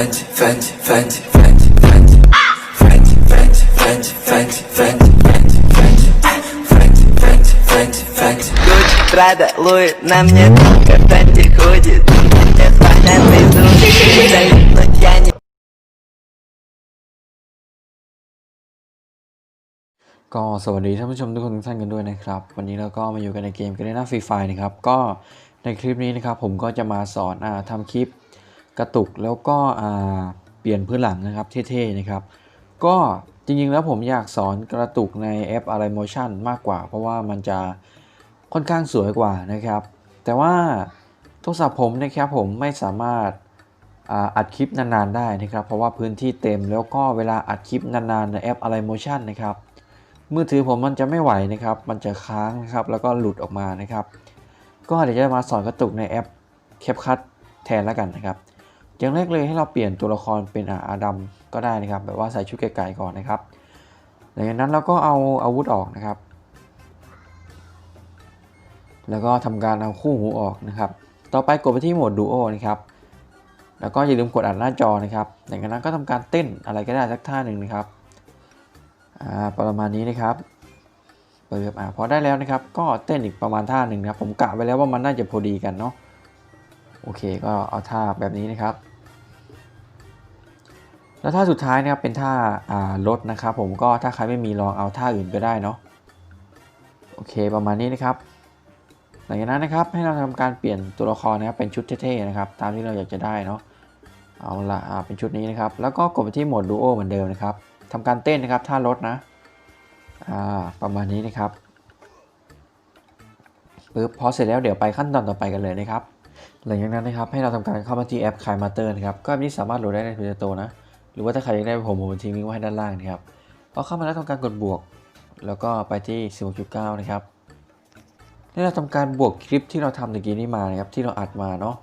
Fenty, Fenty, Fenty, Fenty, Fenty, Fenty, Fenty, Fenty, Fenty, Fenty, Fenty, Fenty, Fenty, Fenty, Fenty. Гуччи, Прада, Луи, на мне только Фенти ходит Нет понятной сумки, залипнуть я не ก็สวัสดีท่านผู้ชมทุกคนทุกท่านกันด้วยนะครับ วันนี้เราก็มาอยู่กันในเกม g a r e n a Free Fire นะครับ ก็ในคลิปนี้นะครับ ผมก็จะมาสอนอาทำคลิป กระตุกแล้วก็เปลี่ยนพื้นหลังนะครับเท่ๆนะครับ ก็จริงๆแล้วผมอยากสอนกระตุกในแอปอะไร Motion มากกว่า เพราะว่ามันจะค่อนข้างสวยกว่านะครับ แต่ว่าโทรศัพท์ผมนะครับผมไม่สามารถอ,อัดคลิปนานๆได้นะครับ เพราะว่าพื้นที่เต็มแล้วก็เวลาอัดคลิปนานๆในแอปอะไร Motion นะครับมือถือผมมันจะไม่ไหวนะครับ มันจะค้างนะครับ แล้วก็หลุดออกมานะครับ ก็เดี๋ยวจะมาสอนกระตุกในแอป CapCut แทนแล้วกันนะครับ อย่างแรกเลยให้เราเปลี่ยนตัวละครเป็นอาดัมก็ได้นะครับแบบว่าใส่ชุดไก่ๆก่อนนะครับหลังจากนั้นเราก็เอาอาวุธออกนะครับ แล้วก็ทำการเอาคู่หูออกนะครับ ต่อไปกดไปที่โหมดดูโอนะครับ แล้วก็อย่าลืมกดอัดหน้าจอนะครับหลังจากนั้นก็ทำการเต้นอะไรก็ได้สักท่าหนึ่งนะครับอ่าประมาณนี้นะครับเปิดอ่าพอได้แล้วนะครับ ก็เต้นอีกประมาณท่าหนึ่งนะครับ ผมกะไว้แล้วว่ามันน่าจะพอดีกันเนาะโอเคก็เอาท่าแบบนี้นะครับ แล้วท่าสุดท้ายนะครับเป็นท่าอ่ารถนะครับผมก็ถ้าใครไม่มีลองเอาท่าอื่นก็ได้เนาะโอเคประมาณนี้นะครับ หลังจากนั้นนะครับให้เราทำการเปลี่ยนตัวละครนะครับเป็นชุดเท่ๆนะครับ ตามที่เราอยากจะได้เนาะเอาละเป็นชุดนี้นะครับ แล้วก็กดไปที่โหมดดูโอเหมือนเดิมนะครับทำการเต้นนะครับท่ารถนะประมาณนี้นะครับปึ๊บพอเสร็จแล้วเดี๋ยวไปขั้นตอนต่อไปกันเลยนะครับ หลังจากนั้นนะครับให้เราทำการเข้ามาที่แอป k a i m a t e r นะครับก็อันนี้สามารถโหลดได้ใน Play Store นะ หรือว่าถ้าใครอยากได้ผมผมทิ้งลิงก์ไว้ให้ด้านล่างนะครับพอเข้ามาแล้วทำการกดบวก แล้วก็ไปที่ 16.9 นะครับให้เราทำการบวกคลิปที่เราทำตะกี้นี้มานะครับที่เราอัดมาเนาะ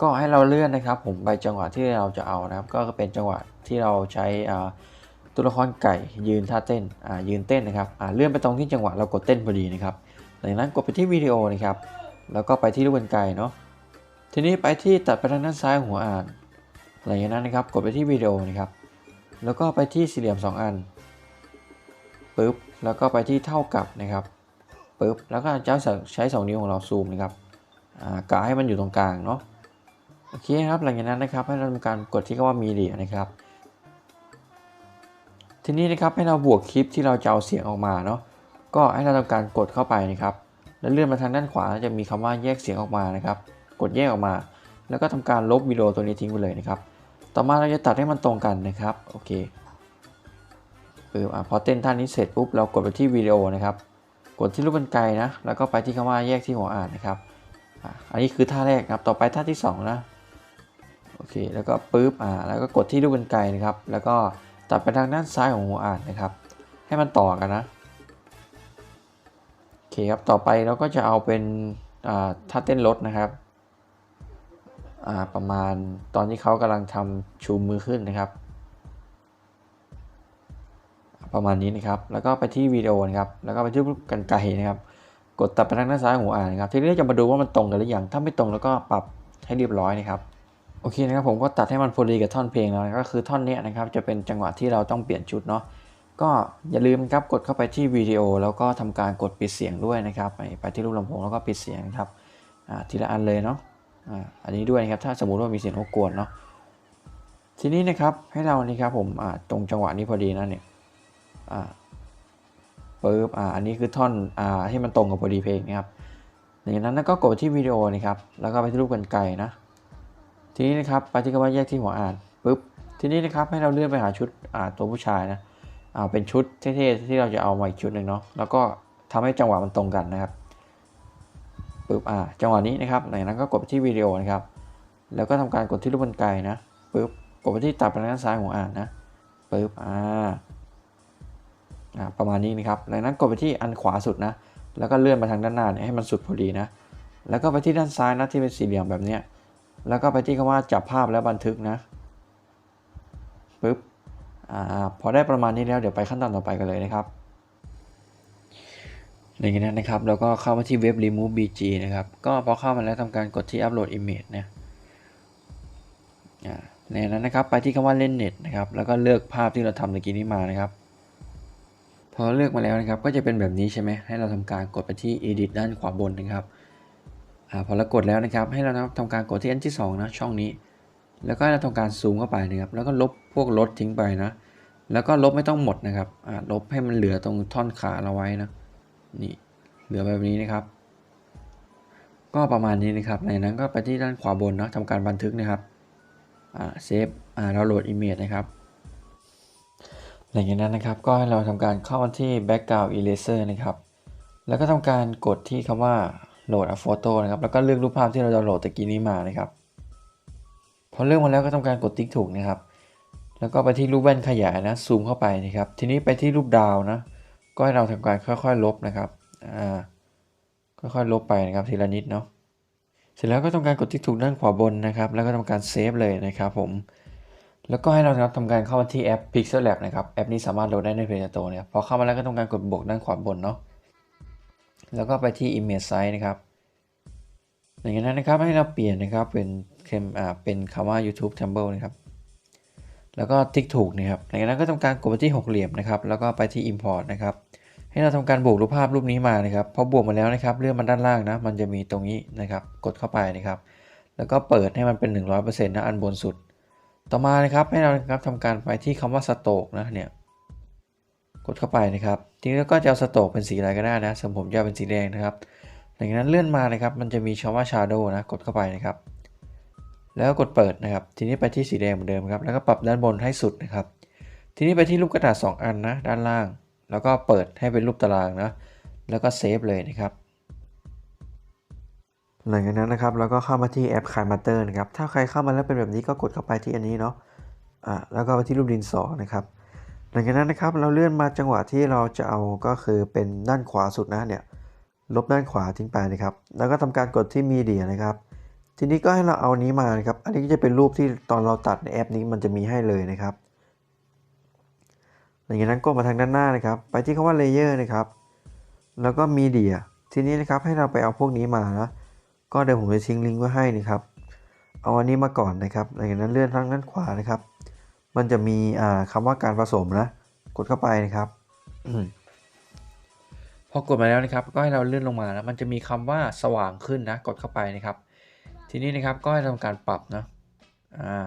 ก็ให้เราเลื่อนนะครับ ผมไปจังหวะที่เราจะเอานะครับ ก็เป็นจังหวะที่เราใช้ตัวละครไก่ยืนท่าเต้นยืนเต้นนะครับเลื่อนไปตรงที่จังหวะเรากดเต้นพอดีนะครับหลังจากนั้นกดไปที่วิดีโอนะครับ แล้วก็ไปที่รูปเป็นไก่เนาะทีนี้ไปที่ตัดไปทางด้านซ้ายหัวอ่าน หลังจากนั้นนะครับกดไปที่วิดีโอนะครับ แล้วก็ไปที่สี่เหลี่ยม 2 อันปึ๊บแล้วก็ไปที่เท่ากับนะครับปึ๊บแล้วก็จะใช้ 2 นิ้วของเราซูมนะครับอ่ากะให้มันอยู่ตรงกลางเนาะโอเคครับหลังจากนั้นนะครับให้เราทำการกดที่คำว่ามีเดียนะครับ ทีนี้นะครับให้เราบวกคลิปที่เราจะเอาเสียงออกมาเนาะก็ให้เราทำการกดเข้าไปนะครับ แล้วเลื่อนมาทางด้านขวาจะมีคำว่าแยกเสียงออกมานะครับ กดแยกออกมา แล้วก็ทำการลบวิดีโอตัวนี้ทิ้งไปเลยนะครับ ต่อมาเราจะตัดให้มันตรงกันนะครับ โอเคปึ๊บอะพอเต้นท่านี้เสร็จปุ๊บเรากดไปที่วิดีโอนะครับ กดที่รูปบรรไกลนะ แล้วก็ไปที่คำว่าแยกที่หัวอ่านนะครับอะอันนี้คือท่าแรกครับ ต่อไปท่าที่สองนะ โอเค แล้วก็ปึ๊บอ่าแล้วก็กดที่รูปบรรไกลนะครับ แล้วก็ตัดไปทางด้านซ้ายของหัวอ่านนะครับ ให้มันต่อกันนะโอเคครับ ต่อไปเราก็จะเอาเป็นท่าเต้นรถนะครับ ประมาณตอนที่เขากำลังทำชูมือขึ้นนะครับ ประมาณนี้นะครับ แล้วก็ไปที่วิดีโอนะครับ แล้วก็ไปที่กันไกลนะครับ กดตัดไปทางด้านซ้ายหัวอ่านนะครับ ทีนี้จะมาดูว่ามันตรงกันหรือยัง ถ้าไม่ตรงแล้วก็ปรับให้เรียบร้อยนะครับโอเคนะครับผมก็ตัดให้มันพอดีกับท่อนเพลงแล้วก็คือท่อนนี้นะครับจะเป็นจังหวะที่เราต้องเปลี่ยนชุดเนาะก็อย่าลืมครับกดเข้าไปที่วิดีโอ แล้วก็ทำการกดปิดเสียงด้วยนะครับไปไปที่รูปลำโพงแล้วก็ปิดเสียงครับทีละอันเลยเนาะ อันนี้ด้วยนะครับ ถ้าสมมุติว่ามีเสียงรบกวนเนาะ ทีนี้นะครับให้เรานี่ครับผมตรงจังหวะนี้พอดีนะเนี่ยปึ๊บอ่าอันนี้คือท่อนอ่าให้มันตรงกับพอดีเพลงนะครับหลังจากนั้นก็กดที่วิดีโอนะครับ แล้วก็ไปที่รูปกันไกลนะ ทีนี้นะครับไปที่คำว่าแยกที่หัวอ่านปุ๊บ ทีนี้นะครับให้เราเลื่อนไปหาชุดอ่าตัวผู้ชายนะอ่าเป็นชุดเท่ๆที่เราจะเอามาอีกชุดหนึ่งเนาะ แล้วก็ทำให้จังหวะมันตรงกันนะครับ ปุ๊บอ่าจังหวะนี้นะครับหลังจากนั้นก็กดไปที่วิดีโอนะครับ แล้วก็ทำการกดที่รูปบนไกลนะปุ๊บกดไปที่ตัดไปทางด้านซ้ายหัวอ่านนะปุ๊บอ่าอ่าประมาณนี้นะครับหลังนั้นกดไปที่อันขวาสุดนะ แล้วก็เลื่อนมาทางด้านหน้าเนี่ยให้มันสุดพอดีนะ แล้วก็ไปที่ด้านซ้ายนะที่เป็นสี่เหลี่ยมแบบเนี้ย แล้วก็ไปที่คำว่าจับภาพแล้วบันทึกนะปึ๊บอ่าพอได้ประมาณนี้แล้วเดี๋ยวไปขั้นตอนต่อไปกันเลยนะครับ ในนี้นะครับเราก็เข้ามาที่เว็บ remove bg นะครับ ก็พอเข้ามาแล้วทำการกดที่ upload image นะอ่าในนั้นนะครับไปที่คำว่าเล่นเน็ตนะครับแล้วก็เลือกภาพที่เราทำตะกี้นี้มานะครับพอเลือกมาแล้วนะครับก็จะเป็นแบบนี้ใช่ไหมให้เราทำการกดไปที่ edit ด้านขวาบนนะครับอพอเรากดแล้วนะครับ ให้เราทำการกดที่อันที่สองนะช่องนี้ แล้วก็เราทำการซูมเข้าไปนะครับแล้วก็ลบพวกรถทิ้งไปนะ แล้วก็ลบไม่ต้องหมดนะครับลบให้มันเหลือตรงท่อนขาเราไว้นะ นี่เหลือแบบนี้นะครับ ก็ประมาณนี้นะครับ ในนั้นก็ไปที่ด้านขวาบนเนาะทำการบันทึกนะครับอ่าเซฟอ่าเราโหลด image นะครับหลังจากนั้นนะครับก็ให้เราทำการเข้ามาที่ background eraser นะครับ แล้วก็ทำการกดที่คำว่า load a photo นะครับ แล้วก็เลือกรูปภาพที่เราจะโหลดตะกี้นี้มานะครับ พอเลือกมาแล้วก็ทำการกดติ๊กถูกนะครับ แล้วก็ไปที่รูปแว่นขยายนะซูมเข้าไปนะครับ ทีนี้ไปที่รูปดาวนะ ก็ให้เราทำการค่อยๆ ลบนะครับอ่าค่อยๆ ลบไปนะครับทีละนิดเนาะเสร็จแล้วก็ทำการกดที่ถูกด้านขวาบนนะครับ แล้วก็ทำการเซฟเลยนะครับผมแล้วก็ให้เราครับทำการเข้ามาที่แอป Pixel Lab นะครับแอปนี้สามารถโหลดได้ใน Play Store นะครับพอเข้ามาแล้วก็ทำการกดบวกด้านขวาบนเนาะแล้วก็ไปที่ Image Size นะครับหลังจากนั้นนะครับให้เราเปลี่ยนนะครับเป็นเคมอ่าเป็นคำว่า YouTube Tumble นะครับแล้วก็ติ๊กถูกนะครับหลังจากนั้นก็ทำการกดไปที่หกเหลี่ยมนะครับแล้วก็ไปที่ Import นะครับ ให้เราทำการบวกรูปภาพรูปนี้มานะครับพอบวกมาแล้วนะครับเลื่อนมาด้านล่างนะมันจะมีตรงนี้นะครับกดเข้าไปนะครับ แล้วก็เปิดให้มันเป็น 100%นะอันบนสุด ต่อมานะครับให้เราครับทำการไปที่คำว่าสโตกนะเนี่ยกดเข้าไปนะครับทีนี้เราก็จะเอาสโตกเป็นสีอะไรก็ได้นะสำหรับผมจะเป็นสีแดงนะครับหลังจากนั้นเลื่อนมานะครับ มันจะมีคำว่า shadow นะกดเข้าไปนะครับ แล้วก็กดเปิดนะครับ ทีนี้ไปที่สีแดงเหมือนเดิมครับแล้วก็ปรับด้านบนให้สุดนะครับ ทีนี้ไปที่รูปกระดาษ 2 อันนะด้านล่าง แล้วก็เปิดให้เป็นรูปตารางนะ แล้วก็เซฟเลยนะครับหลังจากนั้นนะครับเราก็เข้ามาที่แอป k i m a t e r นะครับ ถ้าใครเข้ามาแล้วเป็นแบบนี้ก็กดเข้าไปที่อันนี้เนาะอ่าแล้วก็ไปที่รูปดินสอนะครับ หลังจากนั้นนะครับเราเลื่อนมาจังหวะที่เราจะเอาก็คือเป็นด้านขวาสุดนะเนี่ยลบด้านขวาทิ้งไปนะครับ แล้วก็ทำการกดที่มีเดียนะครับ ทีนี้ก็ให้เราเอานี้มานะครับ อันนี้ก็จะเป็นรูปที่ตอนเราตัดในแอปนี้มันจะมีให้เลยนะครับ ลังจากนั้นก็มาทางด้านหน้านะครับ ไปที่คำว่า layer นะครับ แล้วก็มีเดียทีนี้นะครับให้เราไปเอาพวกนี้มานะก็เดี๋ยวผมจะทิ้งลิงก์ไว้ให้นะครับ เอาอันนี้มาก่อนนะครับหลังจากนั้นเลื่อนทางด้านขวานะครับ มันจะมีอ่าคำว่าการผสมนะ กดเข้าไปนะครับพอกดมาแล้วนะครับ ก็ให้เราเลื่อนลงมานะมันจะมีคำว่าสว่างขึ้นนะ กดเข้าไปนะครับ ทีนี้นะครับก็ให้ทำการปรับนะ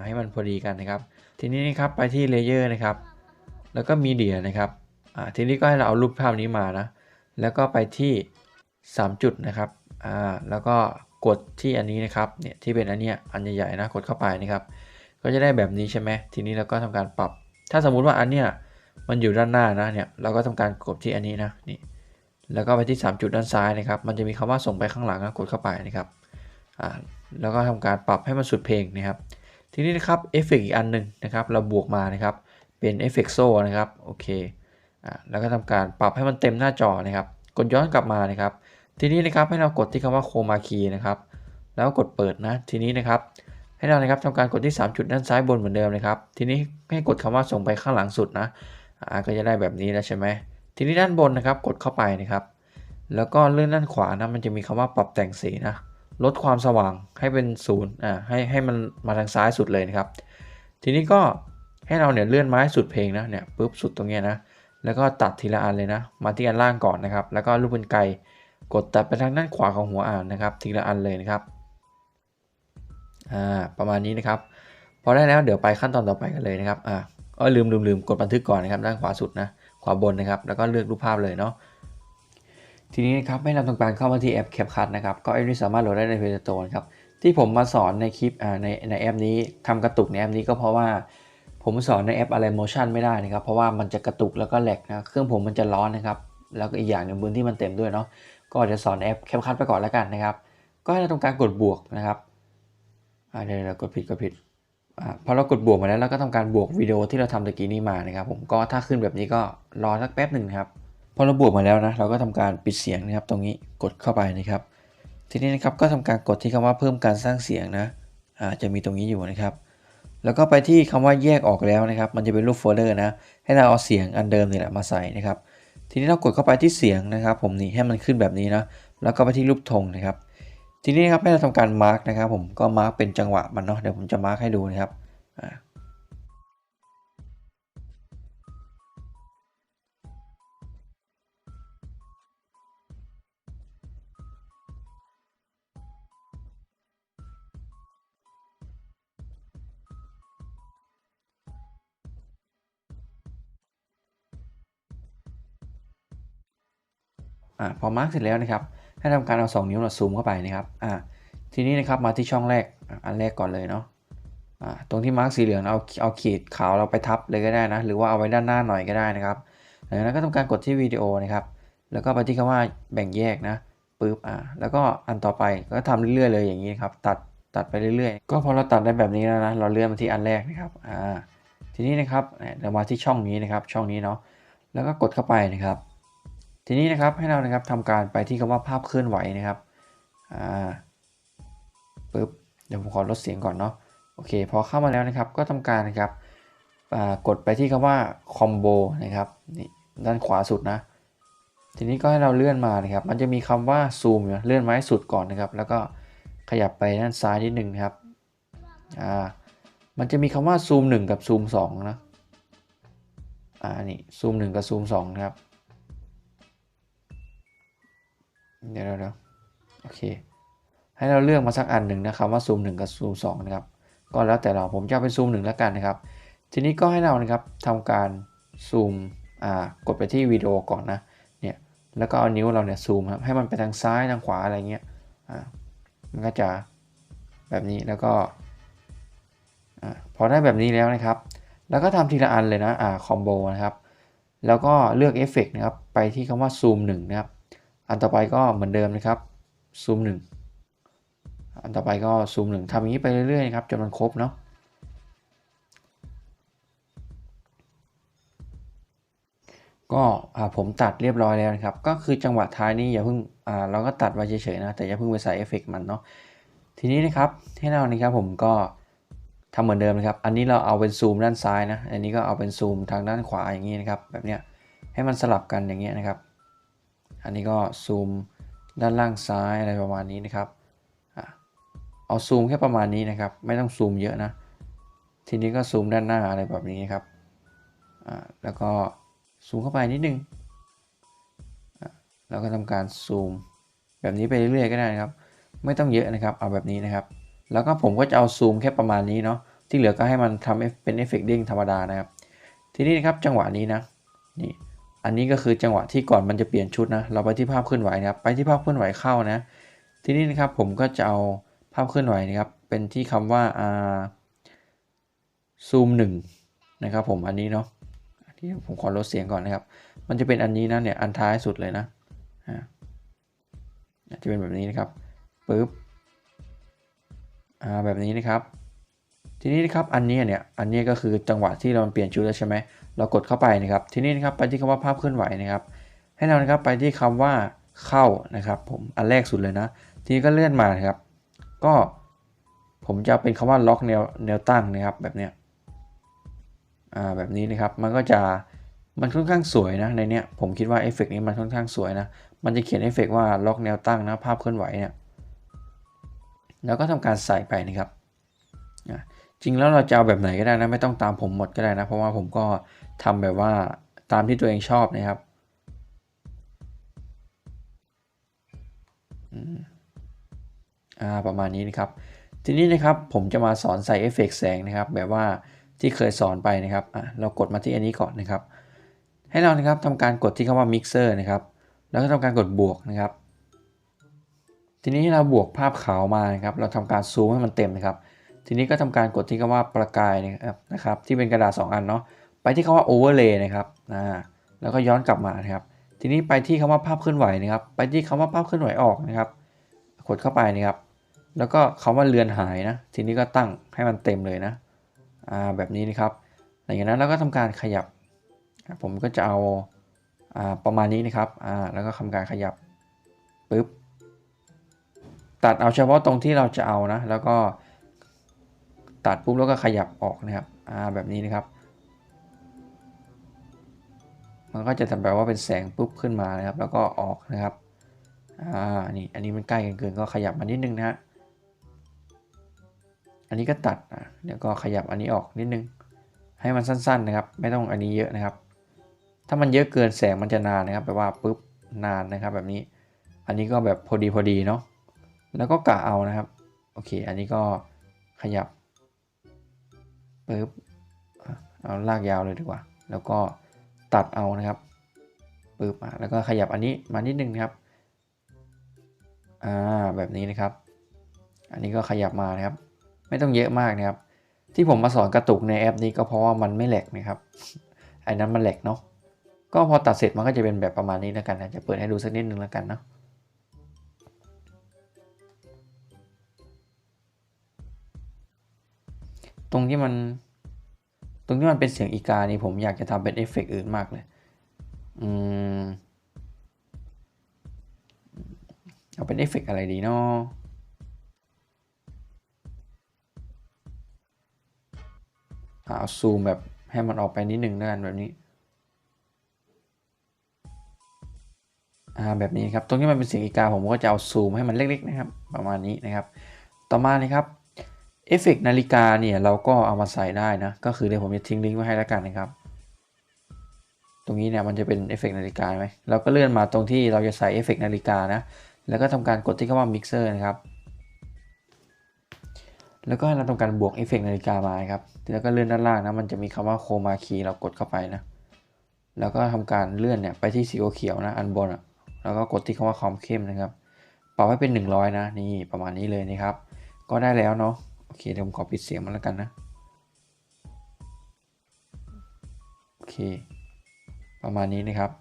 ให้มันพอดีกันนะครับ ทีนี้นะครับไปที่เลเยอร์นะครับ แล้วก็มีเดียนะครับอ่าทีนี้ก็ให้เราเอารูปภาพนี้มานะ แล้วก็ไปที่ 3 จุดนะครับอ่าแล้วก็กดที่อันนี้นะครับ เนี่ยที่เป็นอันเนี้ยอันใหญ่ๆนะ กดเข้าไปนะครับ ก็จะได้แบบนี้ใช่ไหมทีนี้เราก็ทำการปรับ ถ้าสมมุติว่าอันเนี้ยมันอยู่ด้านหน้านะ เนี่ย เราก็ทำการกดที่อันนี้นะ นี่ แล้วก็ไปที่ 3 จุดด้านซ้ายนะครับ มันจะมีคำว่าส่งไปข้างหลังนะ กดเข้าไปนะครับ อ่า แล้วก็ทำการปรับให้มันสุดเพลงนะครับ ทีนี้นะครับ เอฟเฟกอีกอันหนึ่งนะครับ เราบวกมานะครับ เป็นเอฟเฟกโซ่นะครับโอเคอ่าแล้วก็ทำการปรับให้มันเต็มหน้าจอนะครับ กดย้อนกลับมานะครับ ทีนี้นะครับให้เรากดที่คำว่าโคมาคีนะครับ แล้วกดเปิดนะทีนี้นะครับ ให้เรานะครับทำการกดที่ 3 จุดด้านซ้ายบนเหมือนเดิมนะครับ ทีนี้ให้กดคำว่าส่งไปข้างหลังสุดนะอ่าก็จะได้แบบนี้แล้วใช่ไหมทีนี้ด้านบนนะครับกดเข้าไปนะครับ แล้วก็เลื่อนด้านขวานะมันจะมีคำว่าปรับแต่งสีนะลดความสว่างให้เป็นศูนย์อ่าให้ให้มันมาทางซ้ายสุดเลยนะครับ ทีนี้ก็ ให้เราเนี่ยเลื่อนไม้สุดเพลงนะเนี่ยปุ๊บสุดตรงเนี้ยนะแล้วก็ตัดทีละอันเลยนะ มาที่อันล่างก่อนนะครับ แล้วก็ลูกเป็นไกกดตัดไปทางด้านขวาของหัวอ่านนะครับ ทีละอันเลยนะครับอ่าประมาณนี้นะครับพอได้แล้วเดี๋ยวไปขั้นตอนต่อไปกันเลยนะครับอ่าก็ลืมลืมลืมกดบันทึกก่อนนะครับด้านขวาสุดนะขวาบนนะครับ แล้วก็เลือกรูปภาพเลยเนาะทีนี้นะครับให้เราทำการเข้ามาที่แอป CapCut นะครับก็แอปนี้สามารถโหลดได้ใน Play Store นะครับที่ผมมาสอนในคลิปอ่าในในแอปนี้ทำกระตุกในแอปนี้ก็เพราะว่า ผมสอนในแอปอะไร motion ไม่ได้นะครับ เพราะว่ามันจะกระตุกแล้วก็แหลกนะ เครื่องผมมันจะร้อนนะครับ แล้วก็อีกอย่างหนึ่งพื้นที่มันเต็มด้วยเนาะ ก็จะสอนแอป CapCut ไปก่อนแล้วกันนะครับ ก็ให้เราทำการกดบวกนะครับอ่าเดี๋ยวเรากดผิดกดผิดอ่าพอเรากดบวกมาแล้วเราก็ทำการบวกวิดีโอที่เราทำตะกี้นี้มานะครับ ผมก็ถ้าขึ้นแบบนี้ก็รอสักแป๊บหนึ่งนะครับ พอเราบวกมาแล้วนะเราก็ทำการปิดเสียงนะครับ ตรงนี้กดเข้าไปนะครับ ทีนี้นะครับก็ทำการกดที่คำว่าเพิ่มการสร้างเสียงนะอ่าจะมีตรงนี้อยู่นะครับ แล้วก็ไปที่คำว่าแยกออกแล้วนะครับ มันจะเป็นรูปโฟลเดอร์นะ ให้เราเอาเสียงอันเดิมนี่แหละมาใส่นะครับ ทีนี้เรากดเข้าไปที่เสียงนะครับ ผมนี่ให้มันขึ้นแบบนี้นะ แล้วก็ไปที่รูปธงนะครับ ทีนี้นครับให้เราทำการมาร์กนะครับ ผมก็มาร์กเป็นจังหวะมันเนาะ เดี๋ยวผมจะมาร์กให้ดูนะครับ อ่าพอมาร์กเสร็จแล้วนะครับให้ทำการเอา 2 นิ้วเราซูมเข้าไปนะครับอ่าทีนี้นะครับมาที่ช่องแรกอันแรกก่อนเลยเนาะอ่าตรงที่มาร์กสีเหลืองเอาเอาขีดขาวเราไปทับเลยก็ได้นะหรือว่าเอาไว้ด้านหน้าหน่อยก็ได้นะครับหลังจากนั้นก็ทำการกดที่วิดีโอนะครับแล้วก็ไปที่คำว่าแบ่งแยกนะปึ๊บอ่าแล้วก็อันต่อไปก็ทำเรื่อยๆเลยอย่างนี้ครับตัดตัดไปเรื่อยๆ ก็พอเราตัดได้แบบนี้แล้วนะเราเลื่อนมาที่อันแรกนะครับอ่าทีนี้นะครับเรามาที่ช่องนี้นะครับช่องนี้เนาะแล้วก็กดเข้าไปนะครับ ทีนี้นะครับให้เรานะครับทำการไปที่คำว่าภาพเคลื่อนไหวนะครับอ่าปึ๊บเดี๋ยวผมขอลดเสียงก่อนเนาะโอเคพอเข้ามาแล้วนะครับก็ทำการนะครับอ่ากดไปที่คำว่าคอมโบนะครับนี่ด้านขวาสุดนะ ทีนี้ก็ให้เราเลื่อนมานะครับ มันจะมีคำว่าซูมอยู่เลื่อนมาให้สุดก่อนนะครับ แล้วก็ขยับไปด้านซ้ายนิดนึงนะครับอ่ามันจะมีคำว่าซูม1กับซูม2นะอ่านี่ซูม1กับซูม2นะครับ เดี๋ยวเดี๋ยวโอเค ให้เราเลือกมาสักอันหนึ่งนะครับว่าซูม1กับซูม2นะครับ ก็แล้วแต่เราผมจะเอาเป็นซูม1แล้วกันนะครับ ทีนี้ก็ให้เรานะครับทำการซูมอ่ากดไปที่วิดีโอก่อนนะเนี่ยแล้วก็เอานิ้วเราเนี่ยซูมครับให้มันไปทางซ้ายทางขวาอะไรเงี้ยอ่ามันก็จะแบบนี้แล้วก็อ่าพอได้แบบนี้แล้วนะครับ แล้วก็ทำทีละอันเลยนะอ่าคอมโบนะครับแล้วก็เลือกเอฟเฟกนะครับไปที่คำว่าซูม1นะครับ อันต่อไปก็เหมือนเดิมนะครับซูมหนึ่งอันต่อไปก็ซูมหนึ่งทำอย่างนี้ไปเรื่อยๆนะครับจนมันครบเนาะก็ผมตัดเรียบร้อยแล้วนะครับ ก็คือจังหวะท้ายนี้อย่าเพิ่งเราก็ตัดไว้เฉยๆนะ แต่อย่าเพิ่งไปใส่เอฟเฟกมันเนาะทีนี้นะครับให้เรานี่ครับผมก็ทำเหมือนเดิมนะครับ อันนี้เราเอาเป็นซูมด้านซ้ายนะ อันนี้ก็เอาเป็นซูมทางด้านขวาอย่างนี้นะครับ แบบเนี้ยให้มันสลับกันอย่างเงี้ยนะครับ อันนี้ก็ซูมด้านล่างซ้ายอะไรประมาณนี้นะครับอเอาซูมแค่ประมาณนี้นะครับ ไม่ต้องซูมเยอะนะ ทีนี้ก็ซูมด้านหน้าอะไรแบบนี้นครับ แล้วก็ซูมเข้าไปนิดนึง แล้วก็ทำการซูมแบบนี้ไปเรื่อยๆก็ได้นะครับ ไม่ต้องเยอะนะครับ เอาแบบนี้นะครับ แล้วก็ผมก็จะเอาซูมแค่ประมาณนี้เนาะ ที่เหลือก็ให้มันทำเป็นเอฟเฟกต์เด้งธรรมดานะครับ ทีนี้นะครับจังหวะนี้นะ นี่ อันนี้ก็คือจังหวะที่ก่อนมันจะเปลี่ยนชุดนะ เราไปที่ภาพเคลื่อนไหวนะครับ ไปที่ภาพเคลื่อนไหวเข้านะ ทีนี้นะครับผมก็จะเอาภาพเคลื่อนไหวนะครับ เป็นที่คำว่าอ่าซูมหนึ่งนะครับผมอันนี้เนาะที่ผมขอลดเสียงก่อนนะครับ มันจะเป็นอันนี้นะเนี่ยอันท้ายสุดเลยนะอ่าจะเป็นแบบนี้นะครับปึ๊บอ่าแบบนี้นะครับ ทีนี้นะครับอันนี้เนี่ยอันนี้ก็คือจังหวะที่เราเปลี่ยนชุดแล้วใช่ไหมเรากดเข้าไปนะครับทีนี้นะครับไปที่คำว่าภาพเคลื่อนไหวนะครับ ให้เรานะครับไปที่คำว่าเข้านะครับ ผมอันแรกสุดเลยนะ ทีนี้ก็เลื่อนมานครับ ก็ผมจะเป็นคำว่าล็อกแนวแนวตั้งนะครับแบบเนี้ยอ่าแบบนี้นะครับมันก็จะมันค่อนข้างสวยนะในเนี้ยผมคิดว่าเอฟเฟกนี้มันค่อนข้างสวยนะมันจะเขียนเอฟเฟกว่าล็อกแนวตั้งนะภาพเคลื่อนไหวเนี่ยแล้วก็ทำการใส่ไปนะครับอะ จริงแล้วเราจะเอาแบบไหนก็ได้นะไม่ต้องตามผมหมดก็ได้นะ เพราะว่าผมก็ทำแบบว่าตามที่ตัวเองชอบนะครับอืมอ่าประมาณนี้นะครับ ทีนี้นะครับผมจะมาสอนใส่เอฟเฟกต์แสงนะครับ แบบว่าที่เคยสอนไปนะครับอะเรากดมาที่อันนี้ก่อนนะครับ ให้เรานะครับทำการกดที่คำว่า mixer นะครับ แล้วก็ทำการกดบวกนะครับ ทีนี้เราบวกภาพขาวมานะครับ เราทำการซูมให้มันเต็มนะครับ ทีนี้ก็ทำการกดที่คำว่าประกายนะครับนะครับ ที่เป็นกระดาษ 2 อันเนาะไปที่คำว่า overlay นะครับอ่าแล้วก็ย้อนกลับมานะครับ ทีนี้ไปที่คำว่าภาพเคลื่อนไหวนะครับ ไปที่คำว่าภาพเคลื่อนไหวออกนะครับ กดเข้าไปนะครับ แล้วก็คำว่าเลือนหายนะ ทีนี้ก็ตั้งให้มันเต็มเลยนะอ่าแบบนี้นะครับหลังจากนั้นเราก็ทำการขยับ ผมก็จะเอาอ่าประมาณนี้นะครับอ่าแล้วก็ทำการขยับปึ๊บตัดเอาเฉพาะตรงที่เราจะเอานะ แล้วก็ ตัดปุ๊บแล้วก็ขยับออกนะครับอ่าแบบนี้นะครับ มันก็จะทำแบบว่าเป็นแสงปุ๊บขึ้นมานะครับ แล้วก็ออกนะครับอ่านี่อันนี้มันใกล้กันเกินก็ขยับมานิดนึงนะฮะอันนี้ก็ตัดอะเดี๋ยวก็ขยับอันนี้ออกนิดนึง ให้มันสั้นๆนะครับ ไม่ต้องอันนี้เยอะนะครับ ถ้ามันเยอะเกินแสงมันจะนานนะครับแปลว่าปุ๊บนานนะครับ แบบนี้ อันนี้ก็แบบพอดีพอดีเนาะแล้วก็กะเอานะครับ โอเค อันนี้ก็ขยับ ปุ๊บเอาลากยาวเลยดีกว่า แล้วก็ตัดเอานะครับปุ๊บอะแล้วก็ขยับอันนี้มานิดนึงนะครับอ่าแบบนี้นะครับ อันนี้ก็ขยับมานะครับ ไม่ต้องเยอะมากนะครับ ที่ผมมาสอนกระตุกในแอปนี้ก็เพราะว่ามันไม่แหลกนะครับไอ้นั้นมันแหลกเนาะก็พอตัดเสร็จมันก็จะเป็นแบบประมาณนี้แล้วกันนะจะเปิดให้ดูสักนิดนึงแล้วกันเนาะ ตรงที่มัน ตรงที่มันเป็นเสียงอีกานี่ผมอยากจะทำเป็นเอฟเฟกต์อื่นมากเลย อืม เอาเป็นเอฟเฟกต์อะไรดีเนาะอ่าเอาซูมแบบให้มันออกไปนิดนึงแล้วกันแบบนี้ อ่าแบบนี้ครับ ตรงที่มันเป็นเสียงอีกาผมก็จะเอาซูมให้มันเล็กๆนะครับ ประมาณนี้นะครับ ต่อมาเลยครับ เอฟเฟกต์นาฬิกาเนี่ยเราก็เอามาใส่ได้นะ ก็คือเดี๋ยวผมจะทิ้งลิงก์ไว้ให้แล้วกันนะครับ ตรงนี้เนี่ยมันจะเป็นเอฟเฟกต์นาฬิกาไหมเราก็เลื่อนมาตรงที่เราจะใส่เอฟเฟกต์นาฬิกานะ แล้วก็ทำการกดที่คำว่ามิกเซอร์นะครับ แล้วก็ให้เราทำการบวกเอฟเฟกต์นาฬิกามาครับ แล้วก็เลื่อนด้านล่างนะ มันจะมีคำว่าโคมาคีเรากดเข้าไปนะ แล้วก็ทำการเลื่อนเนี่ยไปที่สีเขียวนะอันบนอะ แล้วก็กดที่คำว่าความเข้มนะครับ ปรับให้เป็น 100 นะ นี่ประมาณนี้เลยนะครับ ก็ได้แล้วเนาะ อเคเดี๋ยวผมขอปิดเสียงมันแล้วกันนะ โอเค ประมาณนี้นะครับ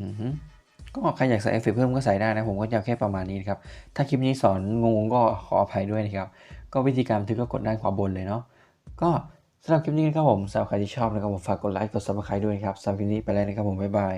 อือฮึก็ใครอยากใส่เอฟเฟกเพิ่มก็ใส่ได้นะ ผมก็จะแค่ประมาณนี้นะครับ ถ้าคลิปนี้สอนงงก็ขออภัยด้วยนะครับ ก็วิธีการทึกก็กดด้านขวาบนเลยเนาะ ก็สำหรับคลิปนี้นะครับผมสำหรับใครที่ชอบนะครับผมฝากกดไลค์กด subscribe ด้วยนะครับสำหรับคลิปนี้ไปแล้วนะครับผมบ๊ายบาย